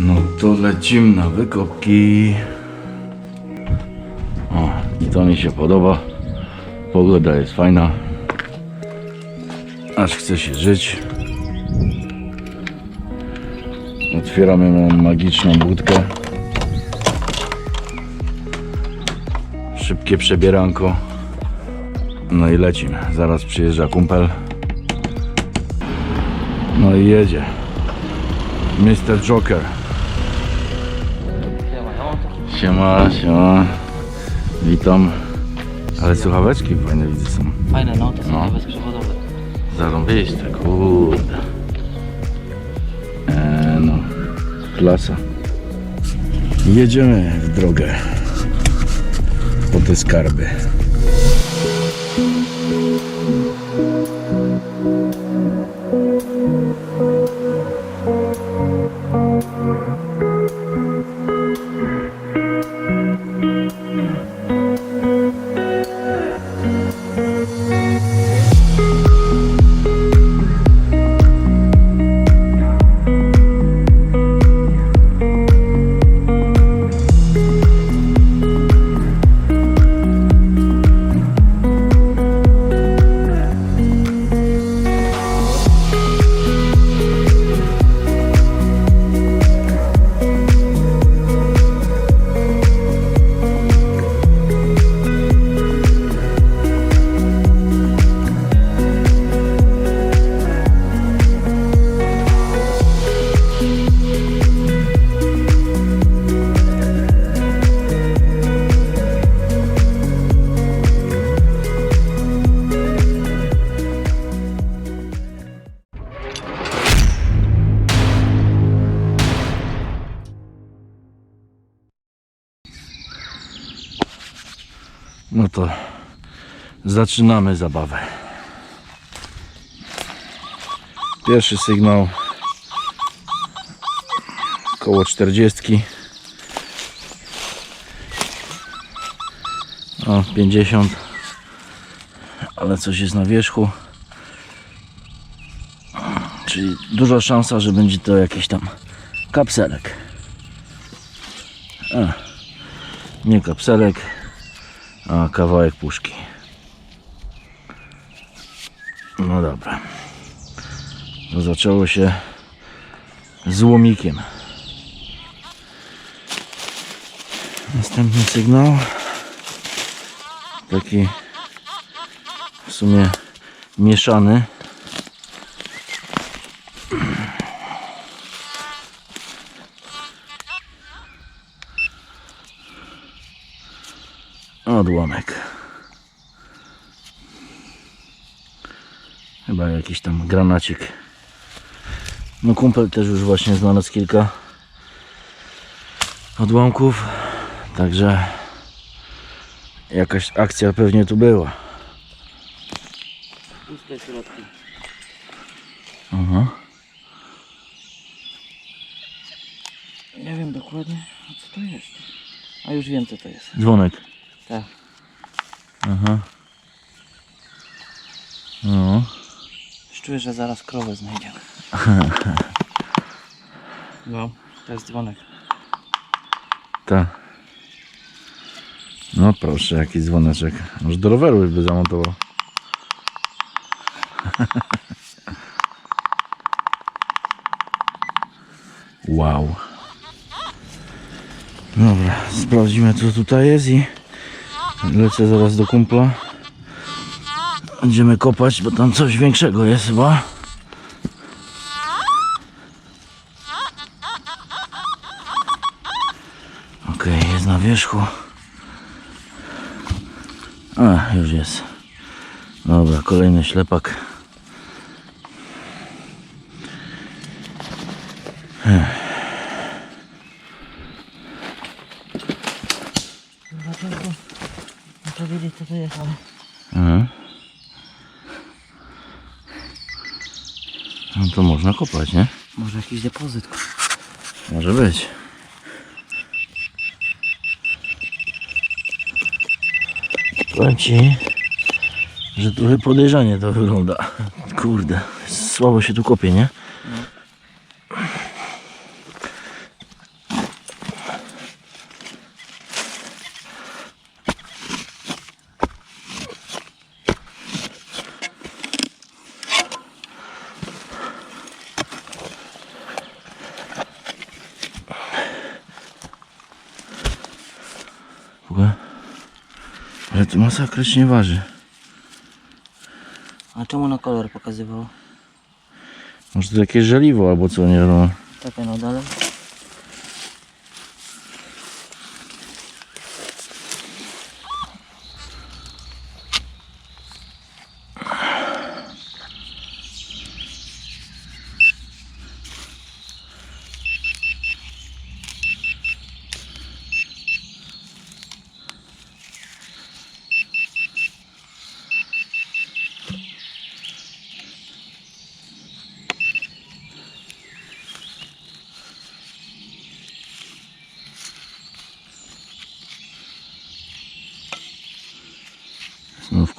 No to lecimy na wykopki. O, i to mi się podoba. Pogoda jest fajna. Aż chce się żyć. Otwieramy moją magiczną budkę. Szybkie przebieranko. No i lecimy. Zaraz przyjeżdża kumpel. No i jedzie. Mr. Joker. Siema, siema. Witam. Ale słuchaweczki fajne widzę są. Fajne, no, to są No. bezprzewodowe. Zarąbiste, kurde. E, no, klasa. Jedziemy w drogę po te skarby. To zaczynamy zabawę. Pierwszy sygnał koło 40. O, 50. Ale coś jest na wierzchu. Czyli duża szansa, że będzie to jakiś tam kapselek. A, nie kapselek, a kawałek puszki. No dobra. To zaczęło się z łomikiem. Następny sygnał. Taki w sumie mieszany. Odłamek. Chyba jakiś tam granacik. No kumpel też już właśnie znalazł kilka odłamków. Także jakaś akcja pewnie tu była. Puste środki. Aha. Nie wiem dokładnie, co to jest. A już wiem co to jest. Dzwonek. Tak. Aha. No. Już czuję, że zaraz krowę znajdziemy. No, to jest dzwonek. Tak. No proszę, jaki dzwoneczek. Może do roweru by zamontował. Wow. Dobra, sprawdzimy co tutaj jest i lecę zaraz do kumpla. Będziemy kopać, bo tam coś większego jest chyba. Okej, jest na wierzchu. A, już jest. Dobra, kolejny ślepak. Muszę wiedzieć co to jest, ale... Mhm. No to można kopać, nie? Może jakiś depozyt. Może być. Powiem ci, że trochę podejrzanie to wygląda. Kurde, słabo się tu kopie, nie? Ale to masakrycznie waży. A czemu na kolor pokazywał? Może to jakieś żeliwo albo co, nie wiadomo. Czekaj no dalej.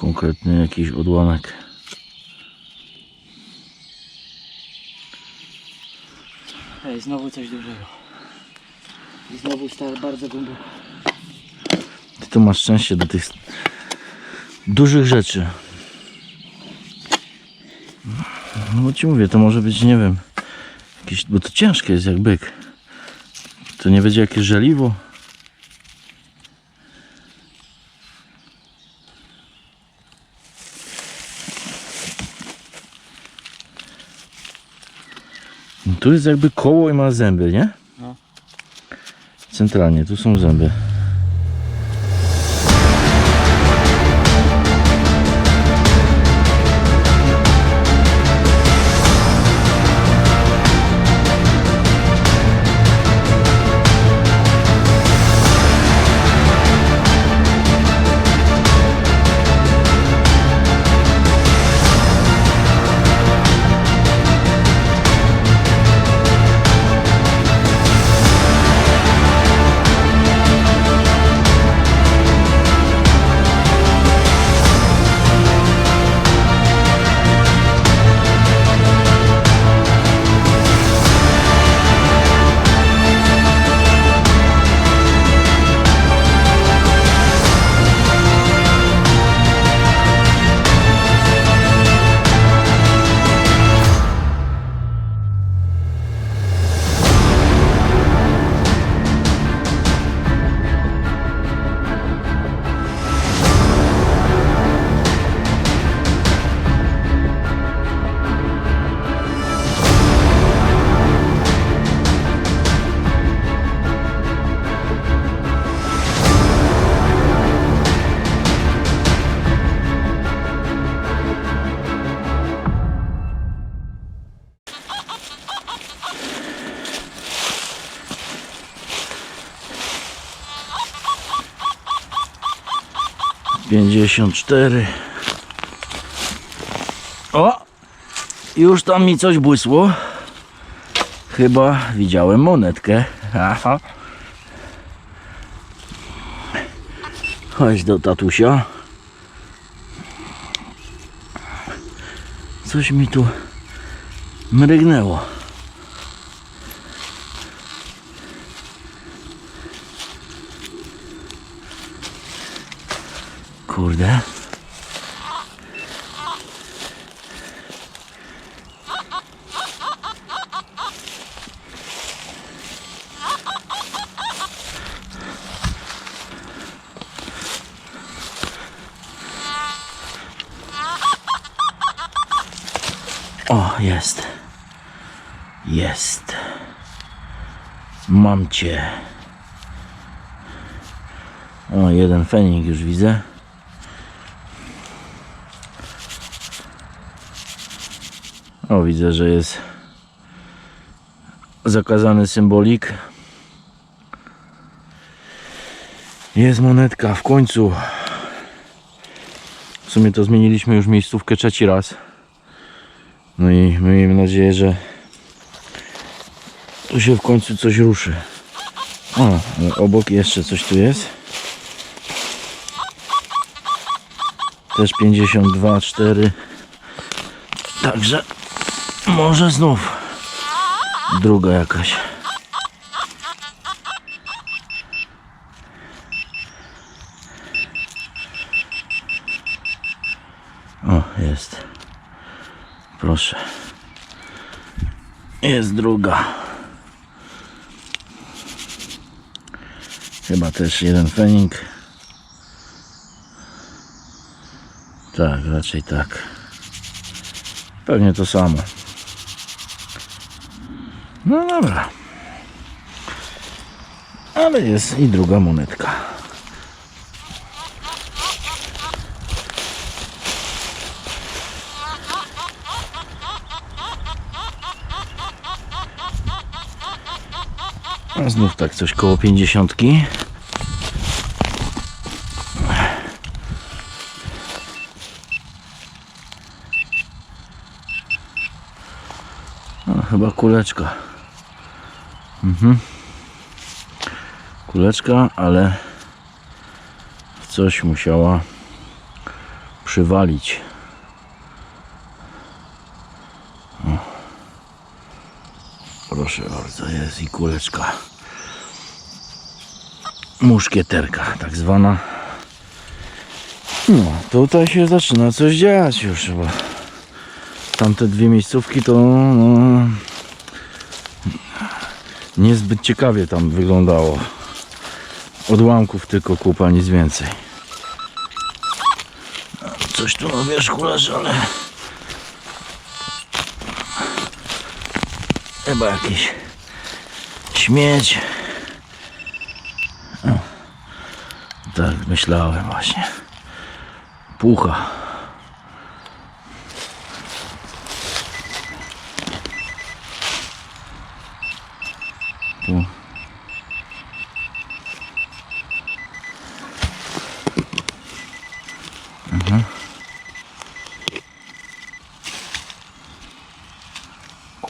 Konkretny jakiś odłamek. Ej, znowu coś dużego. I znowu stał bardzo głęboko. Ty to masz szczęście do tych dużych rzeczy. No bo ci mówię, to może być, nie wiem, jakieś, bo to ciężkie jest jak byk. To nie będzie jakieś żeliwo. Tu jest jakby koło i ma zęby, nie? No. Centralnie, tu są zęby. Pięćdziesiąt cztery. O! Już tam mi coś błysło. Chyba widziałem monetkę. Aha. Chodź do tatusia. Coś mi tu mrygnęło. Kurde. O, jest. Jest. Mam cię. O, jeden fenik już widzę. O, widzę, że jest zakazany symbolik. Jest monetka w końcu. W sumie to zmieniliśmy już miejscówkę trzeci raz. No i miejmy nadzieję, że tu się w końcu coś ruszy. O, obok jeszcze coś tu jest. Też 52, 4. Także może znów druga jakaś. O, jest. Proszę. Jest druga. Chyba też jeden fenik. Tak, raczej tak. Pewnie to samo. No dobra. Ale jest i druga monetka. A znów tak coś koło pięćdziesiątki. No, chyba kuleczka. Mhm. Kuleczka, ale w coś musiała przywalić. O. Proszę bardzo, jest i kuleczka. Muszkieterka, tak zwana. No, tutaj się zaczyna coś dziać już chyba. Tamte dwie miejscówki to no, niezbyt ciekawie tam wyglądało. Odłamków tylko kupa, nic więcej. Coś tu na wierzchu leży, ale chyba jakiś śmieć. O, tak myślałem właśnie. Pucha.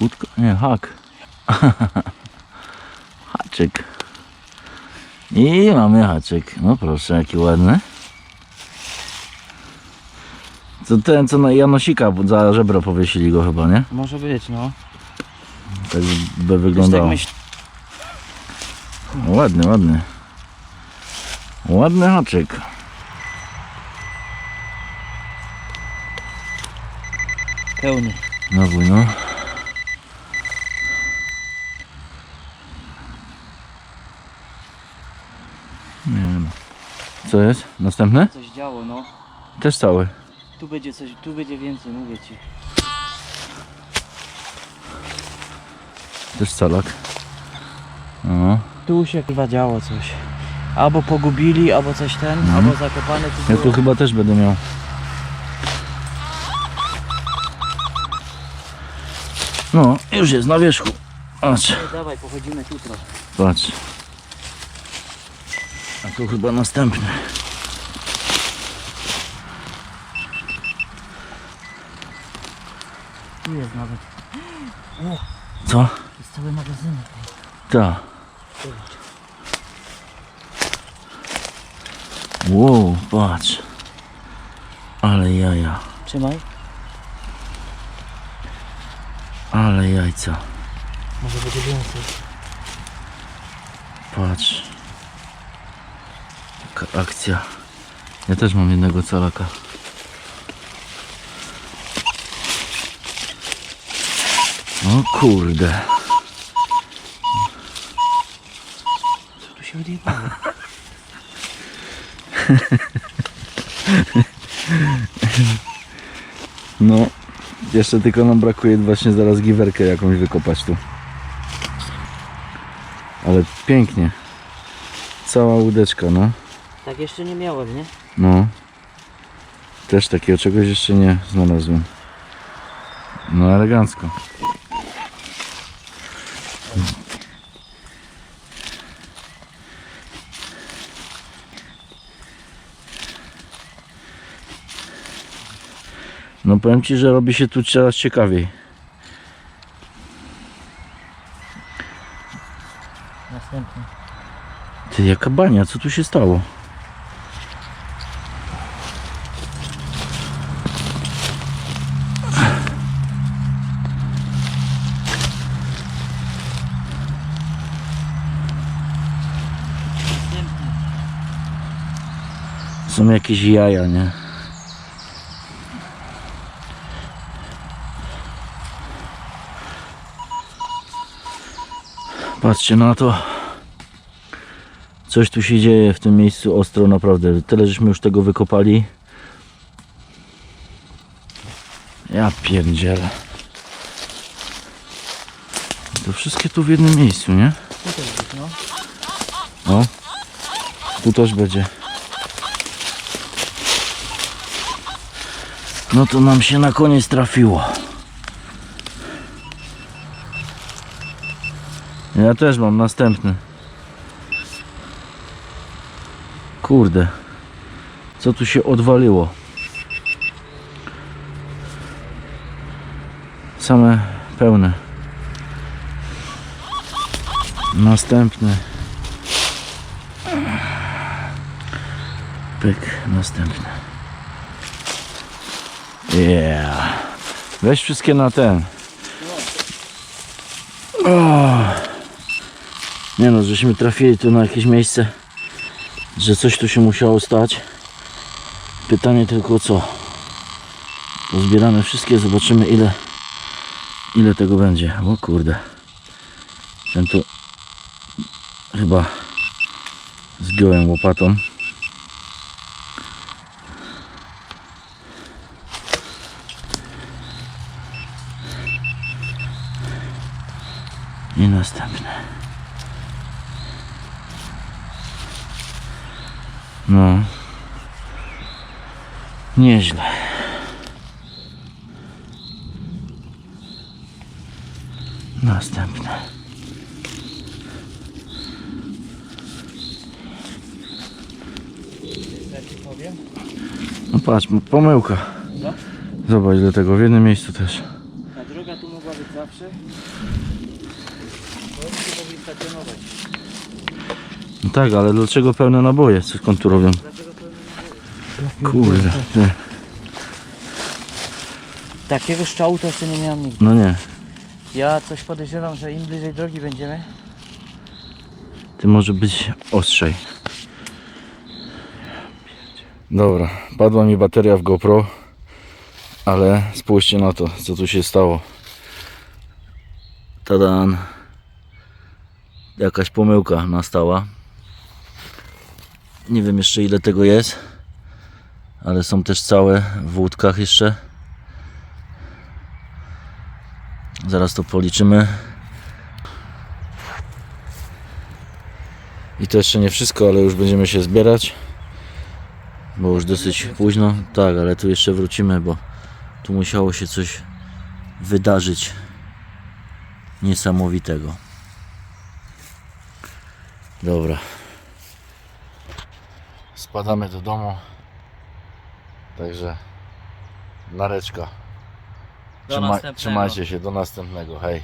Kłódka? Nie, hak. Haczyk. I mamy haczyk. No proszę, jaki ładny. To ten, co na Janosika za żebro powiesili go chyba, nie? Może być, no. Tak by Już tak wyglądało. myśl... No, Ładny, ładny. Ładny haczyk. Pełny. No no. Nie wiem. Co jest? Następne? Coś działo, no. Też cały. Tu będzie coś, tu będzie więcej, mówię ci. Też calak. No. Tu się chyba działo coś. Albo pogubili, albo coś ten, Mhm. albo zakopane Ja tu chyba też będę miał. No, już jest na wierzchu. Patrz, Dawaj, pochodzimy tu trochę. patrz. A tu chyba następny. Tu jest nawet. Co? Jest cały magazynek. Ta. Wow, patrz. Ale jaja. Trzymaj. Ale jajca. Może będzie więcej. Patrz. Jaka akcja. Ja też mam jednego calaka. O kurde. Co tu się odjebało? No. Jeszcze tylko nam brakuje właśnie zaraz giwerkę jakąś wykopać tu. Ale pięknie. Cała łódeczka, no. Tak jeszcze nie miałem, nie? No. Też takiego czegoś jeszcze nie znalazłem. No elegancko. No powiem Ci, że robi się tu coraz ciekawiej. Następny. Ty, jaka bania, co tu się stało? Są jakieś jaja, nie? Patrzcie na to. Coś tu się dzieje w tym miejscu ostro, naprawdę. Tyle żeśmy już tego wykopali. Ja pierdzielę. To wszystkie tu w jednym miejscu, nie? Tu też być, no. O. Tu też będzie. No to nam się na koniec trafiło. Ja też mam następny. Kurde. Co tu się odwaliło? Same pełne. Następny. Pyk, następny. Yeah. Weź wszystkie na ten. O. Nie no, żeśmy trafili tu na jakieś miejsce, że coś tu się musiało stać. Pytanie tylko co. Pozbieramy wszystkie, zobaczymy ile ile tego będzie. O kurde. Ten tu chyba zgiąłem łopatą. I następne. No. Nieźle. Powiem. No patrz, pomyłka. Co? Zobacz do tego, w jednym miejscu też. Ta droga tu mogła być zawsze. Bo oni tu mogli stacjonować. No tak, ale dlaczego pełne naboje? Co skąd tu robią? Kurde. Ty. Takiego szczału to jeszcze nie miałem nigdy. No nie. Ja coś podejrzewam, że im bliżej drogi będziemy, Ty może być ostrzej. Dobra, padła mi bateria w GoPro, ale spójrzcie na to, co tu się stało. Tadan. Jakaś pomyłka nastała. Nie wiem jeszcze ile tego jest, ale są też całe w łódkach jeszcze. Zaraz to policzymy. I to jeszcze nie wszystko, ale już będziemy się zbierać. Bo już dosyć późno. Tak, ale tu jeszcze wrócimy, bo tu musiało się coś wydarzyć niesamowitego. Dobra. Spadamy do domu. Także nareczka. Do Trzyma, następnego. trzymajcie się do następnego. Hej.